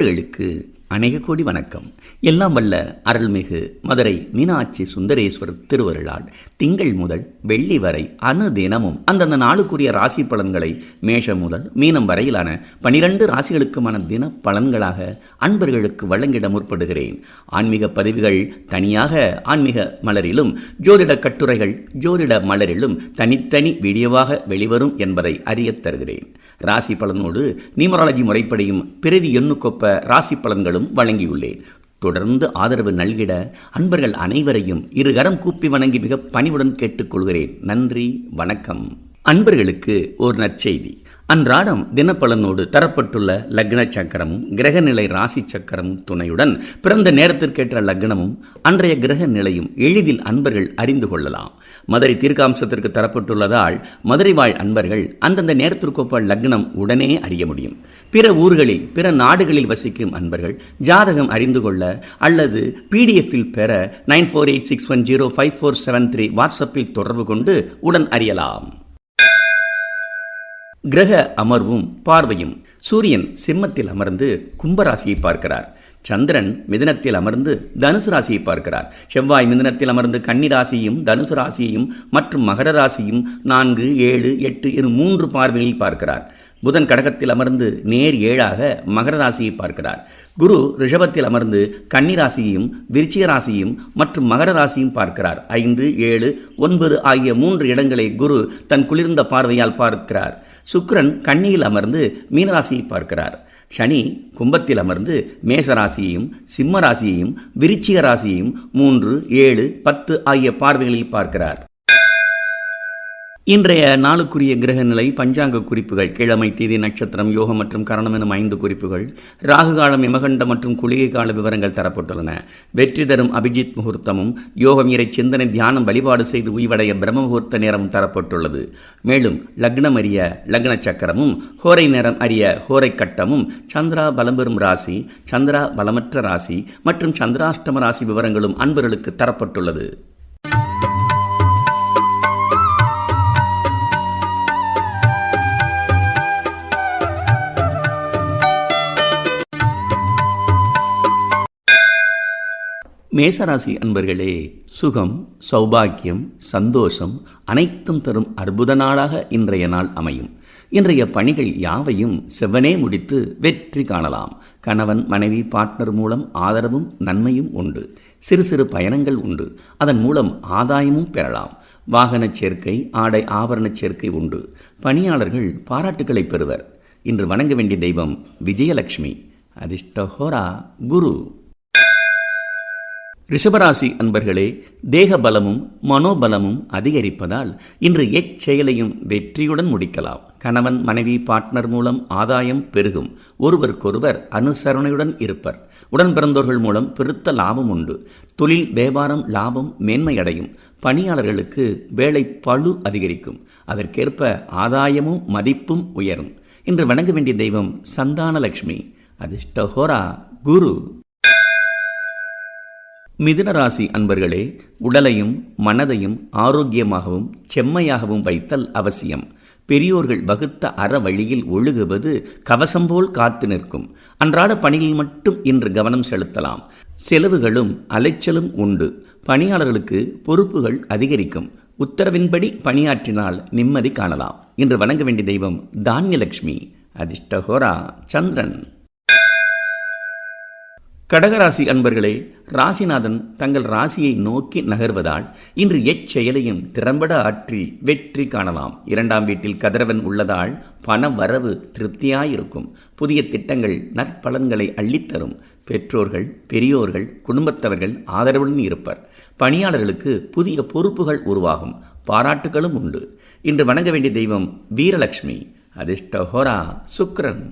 நண்பர்களுக்கு அநேக கோடி வணக்கம். எல்லாம் வல்ல அருள்மிகு மதுரை மீனாட்சி சுந்தரேஸ்வரர் திருவருளால் திங்கள் முதல் வெள்ளி வரை அணு தினமும் அந்தந்த நாளுக்குரிய ராசி பலன்களை மேஷம் முதல் மீனம் வரையிலான பனிரெண்டு ராசிகளுக்குமான தின பலன்களாக அன்பர்களுக்கு வழங்கிட முற்படுகிறேன். ஆன்மீக பதிவுகள் தனியாக ஆன்மீக மலரிலும் ஜோதிட கட்டுரைகள் ஜோதிட மலரிலும் தனித்தனி வீடியோவாக வெளிவரும் என்பதை அறியத் தருகிறேன். ராசி பலனோடு நியூமராலஜி முறைப்படியும் பிறவி எண்ணுக்கொப்ப ராசி பலன்களும் வழங்கியுள்ளேன். தொடர்ந்து ஆதரவு நல்கிட அன்பர்கள் அனைவரையும் இருகரம் கூப்பி வணங்கி மிக பணிவுடன் கேட்டுக்கொள்கிறேன். நன்றி வணக்கம். அன்பர்களுக்கு ஒரு நற்செய்தி. அன்றாடம் தினப்பலனோடு தரப்பட்டுள்ள லக்ன சக்கரமும் கிரகநிலை ராசி சக்கரமும் துணையுடன் பிறந்த நேரத்திற்கேற்ற லக்னமும் அன்றைய கிரக நிலையும் எளிதில் அன்பர்கள் அறிந்து கொள்ளலாம். மதுரை தீர்க்காம்சத்திற்கு தரப்பட்டுள்ளதால் மதுரை வாழ் அன்பர்கள் அந்தந்த நேரத்திற்கொப்ப லக்னம் உடனே அறிய முடியும். பிற ஊர்களில் பிற நாடுகளில் வசிக்கும் அன்பர்கள் ஜாதகம் அறிந்து கொள்ள அல்லது பிடிஎஃப்பில் பெற nine four eight six one zero five four seven three வாட்ஸ்அப்பில் தொடர்பு கொண்டு உடன் அறியலாம். கிரக அமர்வும் பார்வையும் சூரியன் சிம்மத்தில் அமர்ந்து கும்பராசியை பார்க்கிறார். சந்திரன் மிதனத்தில் அமர்ந்து தனுசு ராசியை பார்க்கிறார். செவ்வாய் மிதனத்தில் அமர்ந்து கன்னி ராசியையும் தனுசு ராசியையும் மற்றும் மகர ராசியும் நான்கு ஏழு எட்டு என மூன்று பார்வையில் பார்க்கிறார். புதன் கடகத்தில் அமர்ந்து நேர் ஏழாக மகர ராசியை பார்க்கிறார். குரு ரிஷபத்தில் அமர்ந்து கன்னி ராசியையும் விருச்சிக ராசியும் மற்றும் மகர ராசியும் பார்க்கிறார். ஐந்து ஏழு ஒன்பது ஆகிய மூன்று இடங்களை குரு தன் குளிர்ந்த பார்வையால் பார்க்கிறார். சுக்கிரன் கண்ணியில் அமர்ந்து மீனராசியை பார்க்கிறார். சனி கும்பத்தில் அமர்ந்து மேசராசியையும் சிம்ம ராசியையும் விருச்சிக ராசியையும் மூன்று ஏழு பத்து ஆகிய பார்வைகளில் பார்க்கிறார். இன்றைய நாளுக்குரிய கிரக நிலை பஞ்சாங்க குறிப்புகள். கிழமை தேதி நட்சத்திரம் யோகம் மற்றும் கரணம் எனும் ஐந்து குறிப்புகள். ராகு காலம் இமகண்ட மற்றும் குளிகை கால விவரங்கள் தரப்பட்டுள்ளன. வெற்றி தரும் அபிஜித் முகூர்த்தமும் யோகம் இறை சிந்தனை தியானம் வழிபாடு செய்து உய்வடைய பிரம்ம முகூர்த்த நேரமும் தரப்பட்டுள்ளது. மேலும் லக்னம் அறிய லக்ன சக்கரமும் ஹோரை நேரம் அறிய ஹோரை கட்டமும் சந்திரா பலம் பெறும் ராசி சந்திரா பலமற்ற ராசி மற்றும் சந்திராஷ்டம ராசி விவரங்களும் அன்பர்களுக்கு தரப்பட்டுள்ளது. மேசராசி அன்பர்களே சுகம் சௌபாக்கியம் சந்தோஷம் அனைத்தும் தரும் அற்புத நாளாக இன்றைய நாள் அமையும். இன்றைய பணிகள் யாவையும் செவ்வனே முடித்து வெற்றி காணலாம். கணவன் மனைவி பார்ட்னர் மூலம் ஆதரவும் நன்மையும் உண்டு. சிறு சிறு பயணங்கள் உண்டு. அதன் மூலம் ஆதாயமும் பெறலாம். வாகனச் சேர்க்கை ஆடை ஆபரணச் சேர்க்கை உண்டு. பணியாளர்கள் பாராட்டுகளை பெறுவர். இன்று வணங்க வேண்டிய தெய்வம் விஜயலட்சுமி அதிர்ஷ்டஹோரா குரு. ரிஷபராசி அன்பர்களே தேக பலமும் மனோபலமும் அதிகரிப்பதால் இன்று எச்செயலையும் வெற்றியுடன் முடிக்கலாம். கணவன் மனைவி பார்ட்னர் மூலம் ஆதாயம் பெருகும். ஒருவருக்கொருவர் அனுசரணையுடன் இருப்பர். உடன் பிறந்தோர்கள் மூலம் பெருத்த லாபம் உண்டு. தொழில் வியாபாரம் லாபம் மேன்மையடையும். பணியாளர்களுக்கு வேலை பழு அதிகரிக்கும். அதற்கேற்ப ஆதாயமும் மதிப்பும் உயரும். இன்று வணங்க வேண்டிய தெய்வம் சந்தானலட்சுமி அதிர்ஷ்டஹோரா குரு. மிதுன ராசி அன்பர்களே உடலையும் மனதையும் ஆரோக்கியமாகவும் செம்மையாகவும் வைத்தல் அவசியம். பெரியோர்கள் வகுத்த அற வழியில் ஒழுகுவது கவசம் போல் காத்து நிற்கும். அன்றாட பணியில் மட்டும் இன்று கவனம் செலுத்தலாம். செலவுகளும் அலைச்சலும் உண்டு. பணியாளர்களுக்கு பொறுப்புகள் அதிகரிக்கும். உத்தரவின்படி பணியாற்றினால் நிம்மதி காணலாம். இன்று வணங்க வேண்டிய தெய்வம் தானியலட்சுமி அதிர்ஷ்டஹோரா சந்திரன். கடகராசி அன்பர்களே ராசிநாதன் தங்கள் ராசியை நோக்கி நகர்வதால் இன்று எச்செயலையும் திறம்பட ஆற்றி வெற்றி காணலாம். இரண்டாம் வீட்டில் கதிரவன் உள்ளதால் பண வரவு திருப்தியாயிருக்கும். புதிய திட்டங்கள் நற்பலன்களை அள்ளித்தரும். பெற்றோர்கள் பெரியோர்கள் குடும்பத்தவர்கள் ஆதரவுடன் இருப்பர். பணியாளர்களுக்கு புதிய பொறுப்புகள் உருவாகும். பாராட்டுகளும் உண்டு. இன்று வணங்க வேண்டிய தெய்வம் வீரலட்சுமி அதிர்ஷ்டஹோரா சுக்ரன்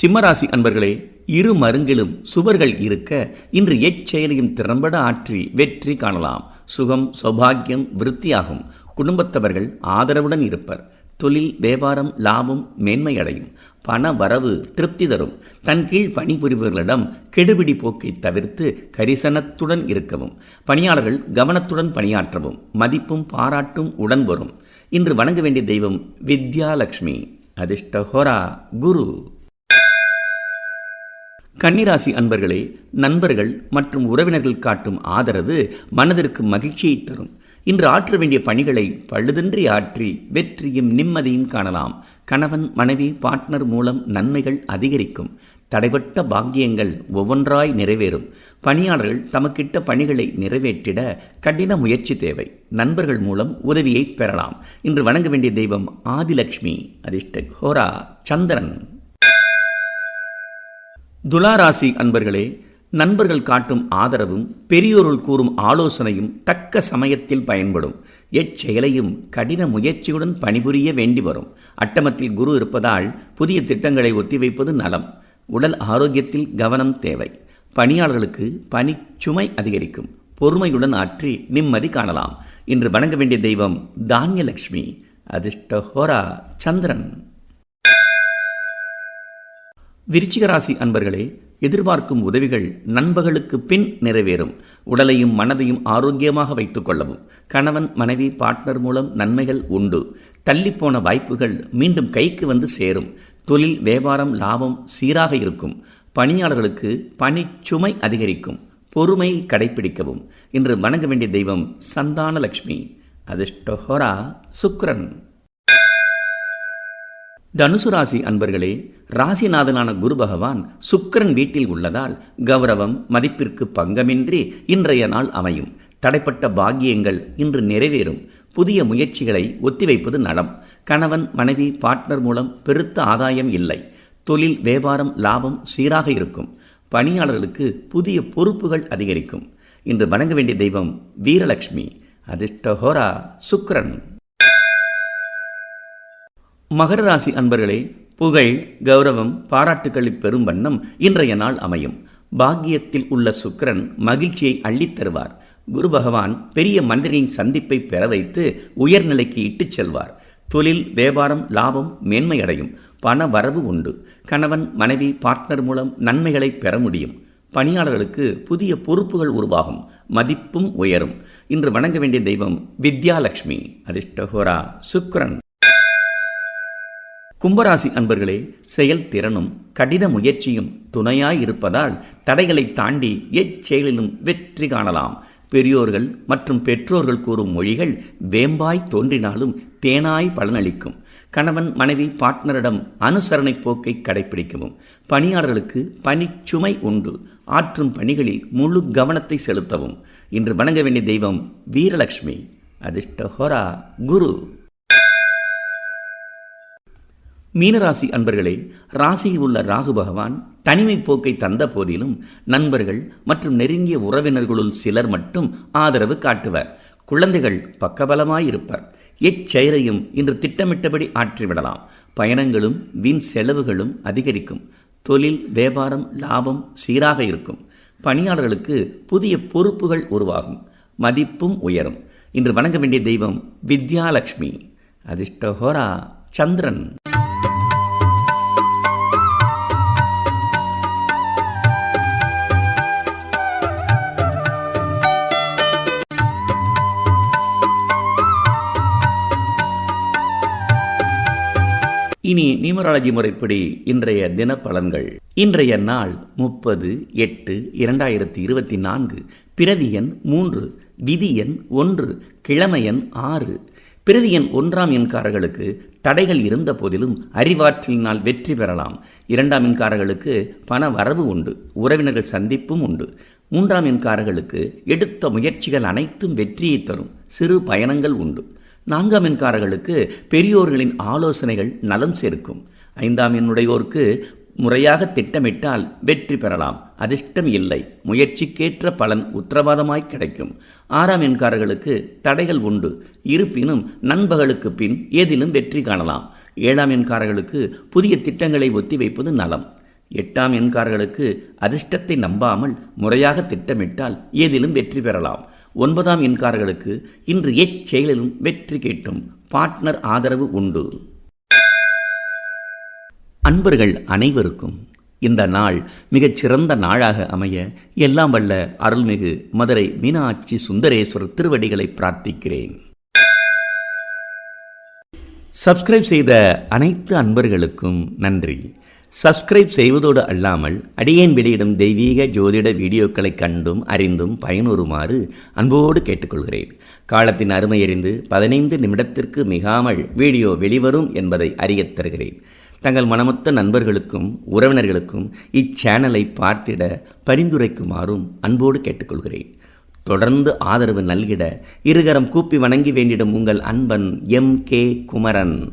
சிம்மராசி அன்பர்களே இரு மருங்கிலும் சுவர்கள் இருக்க இன்று எச்செயலையும் திறம்பட ஆற்றி வெற்றி காணலாம். சுகம் சௌபாகியம் விருத்தியாகும். குடும்பத்தவர்கள் ஆதரவுடன் இருப்பர். தொழில் வியாபாரம் லாபம் மேன்மையடையும். பண வரவு திருப்தி தரும். தன் கீழ் பணிபுரிபவர்களிடம் கெடுபிடி போக்கை தவிர்த்து கரிசனத்துடன் இருக்கவும். பணியாளர்கள் கவனத்துடன் பணியாற்றவும். மதிப்பும் பாராட்டும் உடன் வரும். இன்று வணங்க வேண்டிய தெய்வம் வித்யாலட்சுமி அதிர்ஷ்டஹோரா குரு. கன்னிராசி அன்பர்களே நண்பர்கள் மற்றும் உறவினர்கள் காட்டும் ஆதரவு மனதிற்கு மகிழ்ச்சியை தரும். இன்று ஆற்ற வேண்டிய பணிகளை பழுதின்றி ஆற்றி வெற்றியும் நிம்மதியும் காணலாம். கணவன் மனைவி பார்ட்னர் மூலம் நன்மைகள் அதிகரிக்கும். தடைபட்ட பாக்கியங்கள் ஒவ்வொன்றாய் நிறைவேறும். பணியாளர்கள் தமக்கிட்ட பணிகளை நிறைவேற்றிட கடின முயற்சி தேவை. நண்பர்கள் மூலம் உதவியை பெறலாம். இன்று வணங்க வேண்டிய தெய்வம் ஆதிலக்ஷ்மி அதிர்ஷ்ட ஹோரா சந்திரன். துளாராசி அன்பர்களே நண்பர்கள் காட்டும் ஆதரவும் பெரியோர்கள் கூறும் ஆலோசனையும் தக்க சமயத்தில் பயன்படும். எச்செயலையும் கடின முயற்சியுடன் பணிபுரிய வேண்டி வரும். அட்டமத்தில் குரு இருப்பதால் புதிய திட்டங்களை ஒத்திவைப்பது நலம். உடல் ஆரோக்கியத்தில் கவனம் தேவை. பணியாளர்களுக்கு பணிச்சுமை அதிகரிக்கும். பொறுமையுடன் ஆற்றி நிம்மதி காணலாம். இன்று வணங்க வேண்டிய தெய்வம் தானியலட்சுமி அதிர்ஷ்டஹோரா சந்திரன். விருச்சிகராசி அன்பர்களே எதிர்பார்க்கும் உதவிகள் நண்பர்களுக்கு பின் நிறைவேறும். உடலையும் மனதையும் ஆரோக்கியமாக வைத்துக் கொள்ளவும். கணவன் மனைவி பார்ட்னர் மூலம் நன்மைகள் உண்டு. தள்ளிப்போன வாய்ப்புகள் மீண்டும் கைக்கு வந்து சேரும். தொழில் வியாபாரம் லாபம் சீராக இருக்கும். பணியாளர்களுக்கு பணிச்சுமை அதிகரிக்கும். பொறுமை கடைபிடிக்கவும். இன்று வணங்க வேண்டிய தெய்வம் சந்தானலட்சுமி அதிர்ஷ்டஹோரா சுக்ரன் தனுசு ராசி அன்பர்களே ராசிநாதனான குரு பகவான் சுக்கரன் வீட்டில் உள்ளதால் கௌரவம் மதிப்பிற்கு பங்கமின்றி இன்றைய நாள் அமையும். தடைப்பட்ட பாக்கியங்கள் இன்று நிறைவேறும். புதிய முயற்சிகளை ஒத்திவைப்பது நலம். கணவன் மனைவி பார்ட்னர் மூலம் பெருத்த ஆதாயம் இல்லை. தொழில் வியாபாரம் லாபம் சீராக இருக்கும். பணியாளர்களுக்கு புதிய பொறுப்புகள் அதிகரிக்கும். இன்று வணங்க வேண்டிய தெய்வம் வீரலட்சுமி அதிர்ஷ்டஹோரா சுக்ரன் மகர ராசி அன்பர்களே புகழ் கௌரவம் பாராட்டுக்களை பெறும் வண்ணம் இன்றைய நாள் அமையும். பாக்கியத்தில் உள்ள சுக்கரன் மகிழ்ச்சியை அள்ளித் தருவார். குரு பகவான் பெரிய மனிதரின் சந்திப்பை பெற வைத்து உயர்நிலைக்கு இட்டுச் செல்வார். தொழில் வியாபாரம் லாபம் மேன்மையடையும். பண வரவு உண்டு. கணவன் மனைவி பார்ட்னர் மூலம் நன்மைகளை பெற முடியும். பணியாளர்களுக்கு புதிய பொறுப்புகள் உருவாகும். மதிப்பும் உயரும். இன்று வணங்க வேண்டிய தெய்வம் வித்யாலட்சுமி அதிர்ஷ்டஹோரா. சுக்ரன் கும்பராசி அன்பர்களே செயல்திறனும் கடின முயற்சியும் துணையாய் இருப்பதால் தடைகளை தாண்டி எச்செயலிலும் வெற்றி காணலாம். பெரியோர்கள் மற்றும் பெற்றோர்கள் கூறும் மொழிகள் வேம்பாய் தோன்றினாலும் தேனாய் பலனளிக்கும். கணவன் மனைவி பார்ட்னரிடம் அனுசரணை போக்கை கடைபிடிக்கவும் பணியாளர்களுக்கு பணிச்சுமை உண்டு. ஆற்றும் பணிகளில் முழு கவனத்தை செலுத்தவும். இன்று வணங்க வேண்டிய தெய்வம் வீரலட்சுமி அதிர்ஷ்டஹோரா குரு. மீனராசி அன்பர்களே ராசியில் உள்ள ராகு பகவான் தனிமை போக்கை தந்த போதிலும் நண்பர்கள் மற்றும் நெருங்கிய உறவினர்களுள் சிலர் மட்டும் ஆதரவு காட்டுவர். குழந்தைகள் பக்கபலமாயிருப்பர் எச்செயலையும் இன்று திட்டமிட்டபடி ஆற்றிவிடலாம். பயணங்களும் வீண் செலவுகளும் அதிகரிக்கும். தொழில் வியாபாரம் லாபம் சீராக இருக்கும். பணியாளர்களுக்கு புதிய பொறுப்புகள் உருவாகும். மதிப்பும் உயரும். இன்று வணங்க வேண்டிய தெய்வம் வித்யாலட்சுமி அதிர்ஷ்டஹோரா சந்திரன். இனி நியூமராலஜி முறைப்படி இன்றைய தின பலன்கள் இன்றைய நாள் முப்பது எட்டு இரண்டாயிரத்தி இருபத்தி நான்கு. பிறவி எண் மூன்று விதி எண் ஒன்று கிழமையன் ஆறு. பிரதியன் எண் ஒன்றாம் எண்காரர்களுக்கு தடைகள் இருந்த போதிலும் அறிவாற்றலினால் வெற்றி பெறலாம். இரண்டாம் எண்காரர்களுக்கு பண வரவு உண்டு உறவினர்கள் சந்திப்பும் உண்டு. மூன்றாம் எண்காரர்களுக்கு எடுத்த முயற்சிகள் அனைத்தும் வெற்றியை தரும் சிறு பயணங்கள் உண்டு. நான்காம் எண்காரர்களுக்கு பெரியோர்களின் ஆலோசனைகள் நலம் சேர்க்கும். ஐந்தாம் எண்ணுடையோருக்கு முறையாக திட்டமிட்டால் வெற்றி பெறலாம். அதிர்ஷ்டம் இல்லை. முயற்சிக்கேற்ற பலன் உத்தரவாதமாய் கிடைக்கும். ஆறாம் எண்காரர்களுக்கு தடைகள் உண்டு. இருப்பினும் நண்பகலுக்கு பின் ஏதிலும் வெற்றி காணலாம். ஏழாம் எண்காரர்களுக்கு புதிய திட்டங்களை ஒத்திவைப்பது நலம். எட்டாம் எண்காரர்களுக்கு அதிர்ஷ்டத்தை நம்பாமல் முறையாக திட்டமிட்டால் ஏதிலும் வெற்றி பெறலாம். ஒன்பதாம் எண்காரர்களுக்கு இன்று எச்செயலிலும் வெற்றி கேட்டும் பார்ட்னர் ஆதரவு உண்டு. அன்பர்கள் அனைவருக்கும் இந்த நாள் மிகச் சிறந்த நாளாக அமைய எல்லாம் வல்ல அருள்மிகு மதுரை மீனாட்சி சுந்தரேஸ்வரர் திருவடிகளை பிரார்த்திக்கிறேன். சப்ஸ்கிரைப் செய்த அனைத்து அன்பர்களுக்கும் நன்றி. சப்ஸ்கிரைப் செய்வதோடு அல்லாமல் அடியேன் வெளியிடும் தெய்வீக ஜோதிட வீடியோக்களை கண்டும் அறிந்தும் பயனுறுமாறு அன்போடு கேட்டுக்கொள்கிறேன். காலத்தின் அருமை அறிந்து பதினைந்து நிமிடத்திற்கு மிகாமல் வீடியோ வெளிவரும் என்பதை அறியத் தருகிறேன். தங்கள் மனமொத்த நண்பர்களுக்கும் உறவினர்களுக்கும் இச்சேனலை பார்த்திட பரிந்துரைக்குமாறும் அன்போடு கேட்டுக்கொள்கிறேன். தொடர்ந்து ஆதரவு நல்கிட இருகரம் கூப்பி வணங்கி வேண்டிடும் உங்கள் அன்பன் எம் கே குமரன்.